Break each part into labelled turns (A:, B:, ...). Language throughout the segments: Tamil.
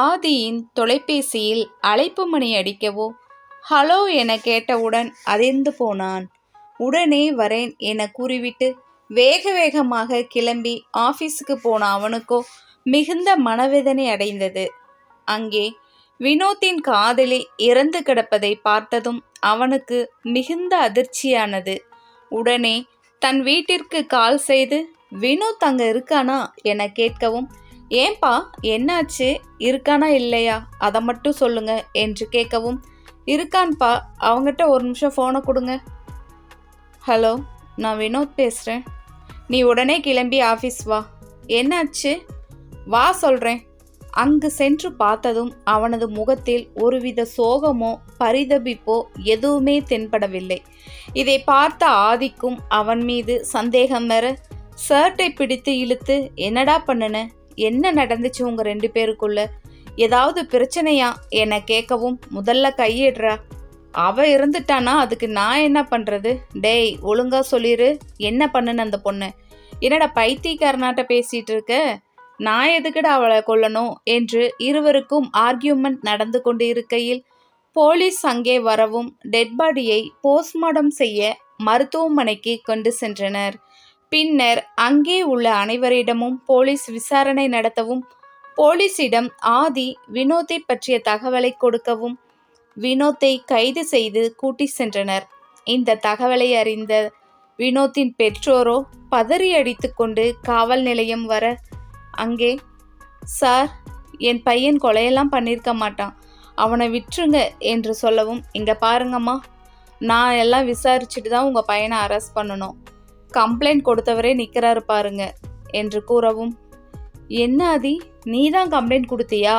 A: ஆதியின் தொலைபேசியில் அழைப்பு மணி அடிக்கவோ? ஹலோ என கேட்டவுடன் அதிர்ந்து போனான். உடனே வரேன் என கூறிவிட்டு வேக வேகமாக கிளம்பி ஆஃபீஸுக்கு போன அவனுக்கோ மிகுந்த மனவேதனை அடைந்தது. அங்கே வினோத்தின் காதலி இறந்து கிடப்பதை பார்த்ததும் அவனுக்கு மிகுந்த அதிர்ச்சியானது. உடனே தன் வீட்டிற்கு கால் செய்து வினோத் அங்கே இருக்கானா என கேட்கவும் ஏன்பா என்னாச்சு? இருக்கானா இல்லையா? அதை மட்டும் சொல்லுங்க என்று கேட்கவும் இருக்கான்ப்பா அவங்ககிட்ட ஒரு நிமிஷம் ஃபோனை கொடுங்க. ஹலோ நான் வினோத் பேசுகிறேன் நீ உடனே கிளம்பி ஆஃபீஸ் வா. என்னாச்சு? வா சொல்கிறேன் அங்கு சென்று பார்த்ததும் அவனது முகத்தில் ஒருவித சோகமோ பரிதபிப்போ எதுவுமே தென்படவில்லை. இதை பார்த்த ஆதிக்கும் அவன் மீது சந்தேகம் வர ஷர்ட்டை பிடித்து இழுத்து என்னடா பண்ணுன? என்ன நடந்துச்சு உங்க ரெண்டு பேருக்குள்ள? ஏதாவது பிரச்சனையா? என கேட்கவும் முதல்ல கையிடுறா. அவ இருந்துட்டானா? அதுக்கு நான் என்ன பண்றது? டேய் ஒழுங்கா சொல்லிடு என்ன பண்ணுன அந்த பொண்ணு? என்னடா பைத்தியக்காரனாட்ட பேசிட்டு இருக்க? நான் எதுக்குடா அவளை கொல்லணும்? என்று இருவருக்கும் ஆர்கியூமெண்ட் நடந்து கொண்டு இருக்கையில் போலீஸ் அங்கே வரவும் டெட் பாடியை போஸ்ட்மார்டம் செய்ய மருத்துவமனைக்கு கொண்டு சென்றனர். பின்னர் அங்கே உள்ள அனைவரிடமும் போலீஸ் விசாரணை நடத்தவும் போலீசிடம் ஆதி வினோத்தை பற்றிய தகவலை கொடுக்கவும் வினோத்தை கைது செய்து கூட்டி சென்றனர். இந்த தகவலை அறிந்த வினோத்தின் பெற்றோரோ பதறி அடித்துக்கொண்டு காவல் நிலையம் வர அங்கே சார் என் பையன் கொலையெல்லாம் பண்ணியிருக்க மாட்டான். அவனை விட்டுருங்க என்று சொல்லவும் இங்கே பாருங்கம்மா. நான் எல்லாம் விசாரிச்சுட்டு தான் உங்கள் பையனை அரெஸ்ட் பண்ணணும். கம்ப்ளைண்ட் கொடுத்தவரே நிற்கிறாரு பாருங்க என்று கூறவும் என்ன ஆதி நீ தான் கம்ப்ளைண்ட் கொடுத்தியா?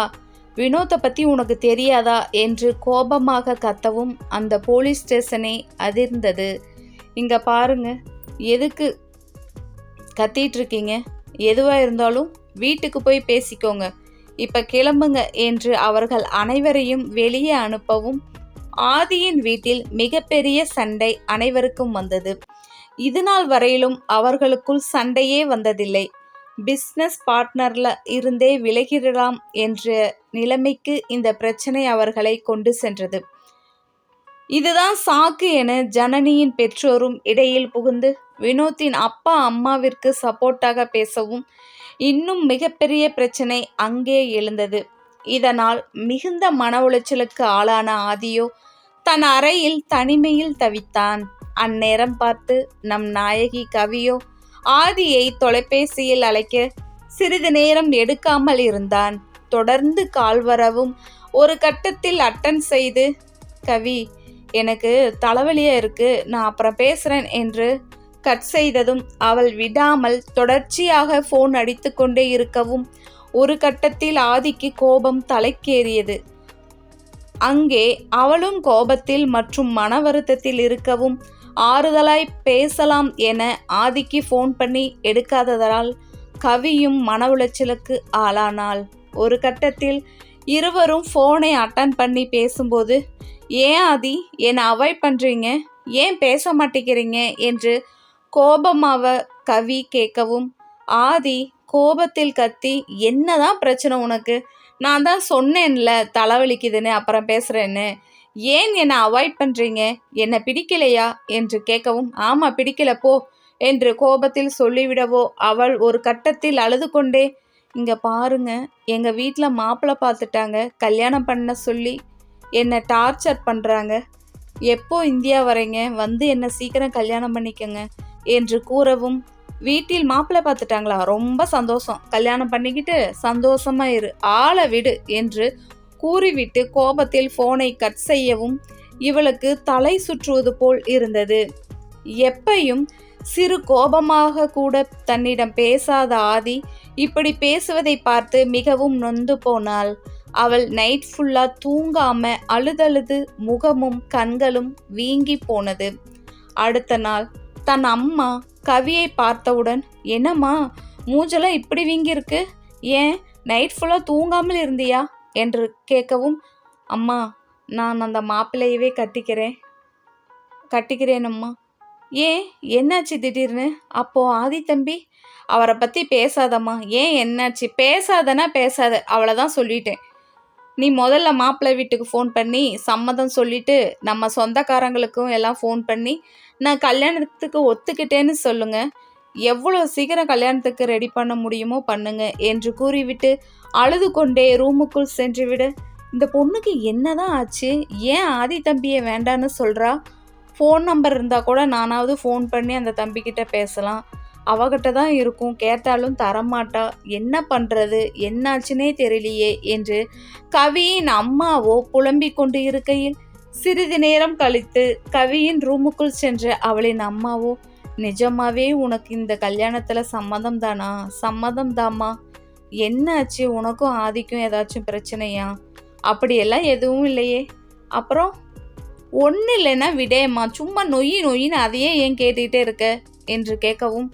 A: வினோத்தை பற்றி உனக்கு தெரியாதா? என்று கோபமாக கத்தவும் அந்த போலீஸ் ஸ்டேஷனே அதிர்ந்தது. இங்கே பாருங்க எதுக்கு கத்திகிட்ருக்கீங்க எதுவாக இருந்தாலும் வீட்டுக்கு போய் பேசிக்கோங்க. இப்போ கிளம்புங்க என்று அவர்கள் அனைவரையும் வெளியே அனுப்பவும் ஆதியின் வீட்டில் மிகப்பெரிய சண்டை அனைவருக்கும் வந்தது. இதுநாள் வரையிலும் அவர்களுக்குள் சண்டையே வந்ததில்லை. பிஸ்னஸ் பார்ட்னர்ல இருந்தே விலகிடலாம் என்ற நிலைமைக்கு இந்த பிரச்சனை அவர்களை கொண்டு சென்றது. இதுதான் சாக்கு என ஜனனியின் பெற்றோரும் இடையில் புகுந்து வினோத்தின் அப்பா அம்மாவிற்கு சப்போர்ட்டாக பேசவும் இன்னும் மிகப்பெரிய பிரச்சனை அங்கே எழுந்தது. இதனால் மிகுந்த மன உளைச்சலுக்கு ஆளான ஆதியோ தன் அறையில் தனிமையில் தவித்தான். அந்நேரம் பார்த்து நம் நாயகி கவியோ ஆதியை தொலைபேசியில் அழைக்க சிறிது நேரம் எடுக்காமல் இருந்தான். தொடர்ந்து கால் வரவும் ஒரு கட்டத்தில் அட்டன் செய்து கவி எனக்கு தலைவலியா இருக்கு நான் அப்புறம் பேசுறேன் என்று கட் செய்ததும் அவள் விடாமல் தொடர்ச்சியாக ஃபோன் அடித்து கொண்டே இருக்கவும் ஒரு கட்டத்தில் ஆதிக்கு கோபம் தலைக்கேறியது. அங்கே அவளும் கோபத்தில் மற்றும் மன வருத்தத்தில் இருக்கவும் ஆறுதலாய் பேசலாம் என ஆதிக்கு ஃபோன் பண்ணி எடுக்காததால் கவியும் மன உளைச்சலுக்கு ஆளானாள். ஒரு கட்டத்தில் இருவரும் ஃபோனை அட்டன் பண்ணி பேசும்போது ஏன் ஆதி என்னை அவாய்ட் பண்ணுறீங்க ஏன் பேச மாட்டேங்கிறீங்க? என்று கோபமாக கவி கேட்கவும் ஆதி கோபத்தில் கத்தி என்னதான் பிரச்சனை உனக்கு? நான் தான் சொன்னேன்ல தலைவலிக்குதுன்னு அப்புறம் பேசுகிறேன்னு ஏன் என்னை அவாய்ட் பண்ணுறீங்க என்னை பிடிக்கலையா? என்று கேட்கவும் ஆமாம் பிடிக்கல போ என்று கோபத்தில் சொல்லிவிடவோ அவள் ஒரு கட்டத்தில் அழுது கொண்டே இங்கே பாருங்க எங்கள் வீட்டில் மாப்பிள்ளை பார்த்துட்டாங்க கல்யாணம் பண்ண சொல்லி என்னை டார்ச்சர் பண்ணுறாங்க எப்போ இந்தியா வரீங்க வந்து என்னை சீக்கிரம் கல்யாணம் பண்ணிக்கங்க என்று கூறவும் வீட்டில் மாப்பிள்ளை பார்த்துட்டாங்களா ரொம்ப சந்தோஷம். கல்யாணம் பண்ணிக்கிட்டு சந்தோஷமா இரு ஆளை விடு என்று கூறிவிட்டு கோபத்தில் போனை கட் செய்யவும் இவளுக்கு தலை சுற்றுவது போல் இருந்தது. எப்பையும் சிறு கோபமாக கூட தன்னிடம் பேசாத ஆதி இப்படி பேசுவதை பார்த்து மிகவும் நொந்து போனாள். அவள் நைட் ஃபுல்லா தூங்காம அழுதழுது முகமும் கண்களும் வீங்கி போனது. அடுத்த நாள் தன் அம்மா கவியை பார்த்தவுடன் என்னம்மா மூஞ்செல்லாம் இப்படி வீங்கியிருக்கு? ஏன்? நைட் ஃபுல்லாக தூங்காமல் இருந்தியா? என்று கேட்கவும் அம்மா நான் அந்த மாப்பிள்ளையவே கட்டிக்கிறேன். கட்டிக்கிறேன் அம்மா. ஏன்? என்னாச்சு திடீர்னு? அப்போ ஆதி தம்பி அவரை பற்றி பேசாதம்மா. ஏன் என்னாச்சு? பேசாதனா பேசாத. அவ்வளோதான் சொல்லிட்டேன். நீ முதல்ல மாப்பிள்ளை வீட்டுக்கு ஃபோன் பண்ணி சம்மதம் சொல்லிட்டு நம்ம சொந்தக்காரங்களுக்கும் எல்லாம் ஃபோன் பண்ணி நான் கல்யாணத்துக்கு ஒத்துக்கிட்டேன்னு சொல்லுங்கள் எவ்வளோ சீக்கிரம் கல்யாணத்துக்கு ரெடி பண்ண முடியுமோ பண்ணுங்க என்று கூறிவிட்டு அழுது கொண்டே ரூமுக்குள் சென்று விடு. இந்த பொண்ணுக்கு என்னதான் ஆச்சு? ஏன் ஆதி தம்பியை வேண்டான்னு சொல்கிறா ஃபோன் நம்பர் இருந்தால் கூட நானாவது ஃபோன் பண்ணி அந்த தம்பிக்கிட்ட பேசலாம். அவகிட்ட தான் இருக்கும். கேட்டாலும் தரமாட்டா. என்ன பண்ணுறது என்னாச்சுனே தெரியலையே என்று கவியின் அம்மாவோ புலம்பிக் கொண்டு இருக்கையில் சிறிது நேரம் கழித்து கவியின் ரூமுக்குள் சென்ற அவளின் அம்மாவோ நிஜமாவே உனக்கு இந்த கல்யாணத்துல சம்மதம் தானா? சம்மதம் தாம்மா. என்னாச்சு உனக்கும் ஆதிக்கும் ஏதாச்சும் பிரச்சனையா? அப்படியெல்லாம் எதுவும் இல்லையே. அப்புறம் ஒன்றும் இல்லைன்னா விடேம்மா. சும்மா நொய் நொயின்னு அதையே ஏன் கேட்டுக்கிட்டே இருக்க? என்று கேட்கவும்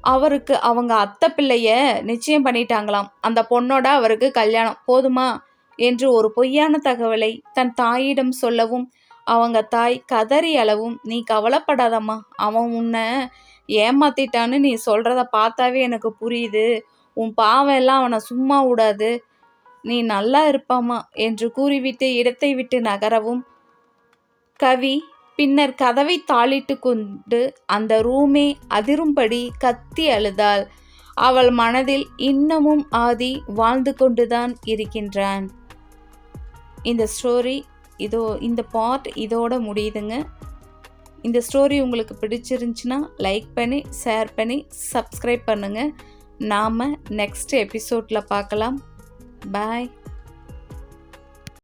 A: அவருக்கு அவங்க அத்தை பிள்ளைய நிச்சயம் பண்ணிட்டாங்களாம். அந்த பொண்ணோட அவருக்கு கல்யாணம் போதுமா? என்று ஒரு பொய்யான தகவலை தன் தாயிடம் சொல்லவும் அவங்க தாய் கதறி அளவும் நீ கவலைப்படாதம்மா அவன் உன்னை ஏமாத்திட்டான்னு நீ சொல்கிறத பார்த்தாவே எனக்கு புரியுது. உன் பாவம் எல்லாம் அவனை சும்மா விடாது. நீ நல்லா இருப்பாமா என்று கூறிவிட்டு இடத்தை விட்டு நகரவும். கவி பின்னர் கதவை தாளிட்டு கொண்டு அந்த ரூமே அதிரும்படி கத்தி அழுதாள். அவள் மனதில் இன்னமும் ஆதி வாழ்ந்து கொண்டுதான் இருக்கின்றான். இந்த ஸ்டோரி இதோ இந்த பார்ட் இதோட முடியுதுங்க. இந்த ஸ்டோரி உங்களுக்கு பிடிச்சிருந்துச்சுன்னா லைக் பண்ணி ஷேர் பண்ணி சப்ஸ்கிரைப் பண்ணுங்கள் நாம் நெக்ஸ்ட் எபிசோடில் பார்க்கலாம். பாய்